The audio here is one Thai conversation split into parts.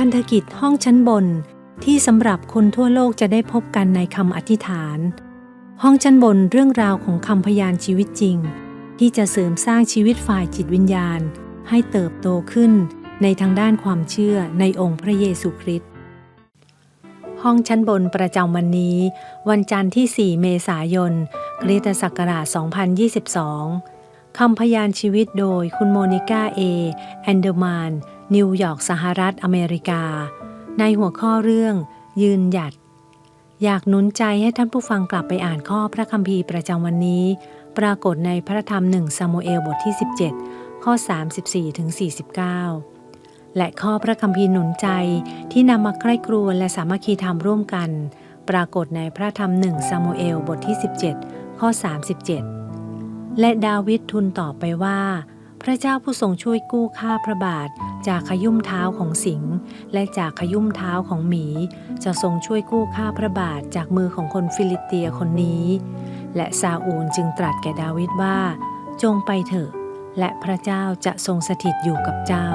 พันธกิจห้องชั้นบนที่สำหรับคนทั่วโลกจะได้พบกันในคำอธิษฐาน ห้องชั้นบนเรื่องราวของคำพยานชีวิตจริง ที่จะเสริมสร้างชีวิตฝ่ายจิตวิญญาณ ให้เติบโตขึ้นในทางด้านความเชื่อในองค์พระเยซูคริสต์ห้องชั้นบนประจำวันนี้ วันจันทร์ที่ 4 เมษายนคริสตศักราช 2022คำพยานชีวิตโดยคุณโมนิก้าเอแอนเดอร์มาน นิวยอร์กสหรัฐอเมริกา ในหัวข้อเรื่อง ยืนหยัด อยากหนุนใจให้ท่านผู้ฟังกลับไปอ่านข้อพระคัมภีร์ประจำวันนี้ ปรากฏในพระธรรมหนึ่งซามูเอลบทที่ 17 ข้อ 34ถึง49 และข้อพระคัมภีร์หนุนใจที่นำมาใกล้ครวญและสามัคคีธรรมร่วมกัน ปรากฏในพระธรรมหนึ่งซามูเอลบทที่ 17 ข้อ 37 และดาวิดทูลตอบไปว่า พระเจ้าผู้ทรงช่วยกู้ข้าพระบาท จากขยุ่มเท้าของสิงห์และจากขยุ่มเท้าของหมี จะทรงช่วยกู้ข้าพระบาทจากมือของคนฟิลิเตียคนนี้ และซาอูลจึงตรัสแก่ดาวิดว่า จงไปเถอะ และพระเจ้าจะทรงสถิตอยู่กับเจ้า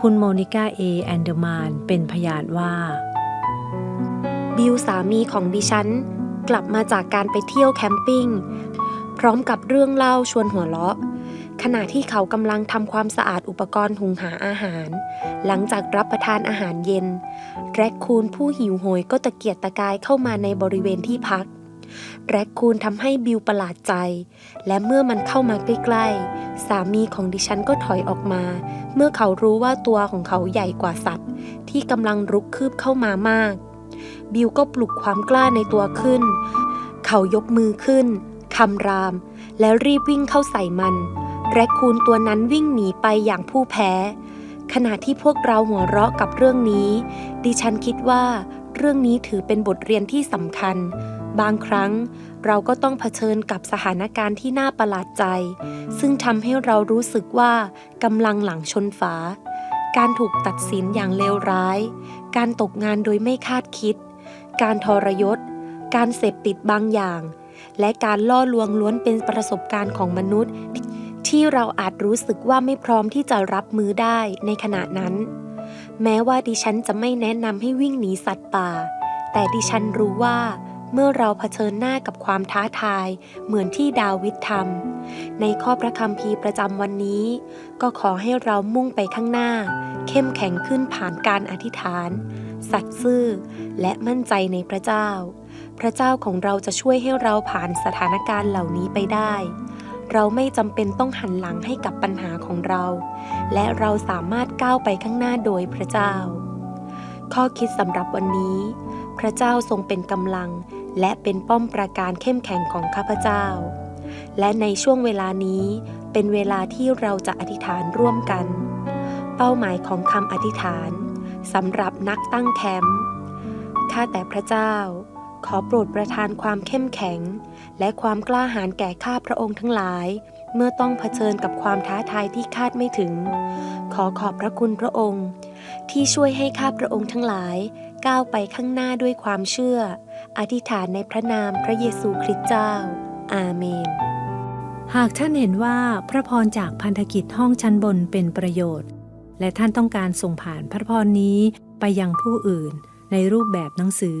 คุณโมนิก้าเอแอนเดอร์มานเป็นพยานว่า บิวสามีของดิฉัน กลับมาจากการไปเที่ยวแคมปิ้งพร้อมกับเรื่องเล่าชวนหัวเราะ ขณะที่เขากำลังทำความสะอาดอุปกรณ์หุงหาอาหาร หลังจากรับประทานอาหารเย็น แร็คคูนผู้หิวโหยก็ตะเกียกตะกายเข้ามาในบริเวณที่พัก แร็คคูนทำให้บิวประหลาดใจ และเมื่อมันเข้ามาใกล้ๆ สามีของดิฉันก็ถอยออกมา เมื่อเขารู้ว่าตัวของเขาใหญ่กว่าสัตว์ ที่กำลังรุกคืบเข้ามามาก บิวก็ปลุกความกล้าในตัวขึ้น เขายกมือขึ้นคำราม แล้วรีบวิ่งเข้าใส่มัน แรคคูนตัวนั้นวิ่งหนีไปอย่างผู้แพ้ ขณะที่พวกเราหัวเราะกับเรื่องนี้ ดิฉันคิดว่าเรื่องนี้ถือเป็นบทเรียนที่สำคัญ บางครั้งเราก็ต้องเผชิญกับสถานการณ์ที่น่าประหลาดใจ ซึ่งทำให้เรารู้สึกว่ากำลังหลังชนฝา การถูกตัดสินอย่างเลวร้าย การตกงานโดยไม่คาดคิด การทรยศ การเสพติดบางอย่าง และการล่อลวงล้วนเป็นประสบการณ์ของมนุษย์ ที่เราอาจรู้สึกว่าไม่พร้อมที่จะรับมือได้ในขณะนั้น แม้ว่าดิฉันจะไม่แนะนำให้วิ่งหนีสัตว์ป่า แต่ดิฉันรู้ว่า เมื่อเราเผชิญหน้ากับความท้าทาย เหมือนที่ดาวิดทำในข้อพระคัมภีร์ประจำวันนี้ ก็ขอให้เรามุ่งไปข้างหน้า เข้มแข็งขึ้นผ่านการอธิษฐาน สัตย์ซื่อ และมั่นใจในพระเจ้า พระเจ้าของเราจะช่วยให้เราผ่านสถานการณ์เหล่านี้ไปได้ เราไม่จำเป็นต้องหันหลังให้กับปัญหาของเรา และเราสามารถก้าวไปข้างหน้าโดยพระเจ้า ข้อคิดสำหรับวันนี้ พระเจ้าทรงเป็นกำลัง และเป็นป้อมปราการเข้มแข็งของข้าพเจ้า และในช่วงเวลานี้เป็นเวลาที่เราจะอธิษฐานร่วมกัน เป้าหมายของคำอธิษฐานสำหรับนักตั้งแคมป์ข้าแต่พระเจ้า ขอโปรดประทานความเข้มแข็ง และความกล้าหาญแก่ข้าพระองค์ทั้งหลาย เมื่อต้องเผชิญกับความท้าทายที่คาดไม่ถึง ขอขอบพระคุณพระองค์ ที่ช่วยให้ข้าพระองค์ทั้งหลาย ก้าวไปข้างหน้าด้วยความเชื่อ อธิษฐานในพระนามพระเยซูคริสต์เจ้า อาเมน หากท่านเห็นว่าพระพรจากพันธกิจห้องชั้นบนเป็นประโยชน์ และท่านต้องการส่งผ่านพระพรนี้ไปยังผู้อื่นในรูปแบบหนังสือ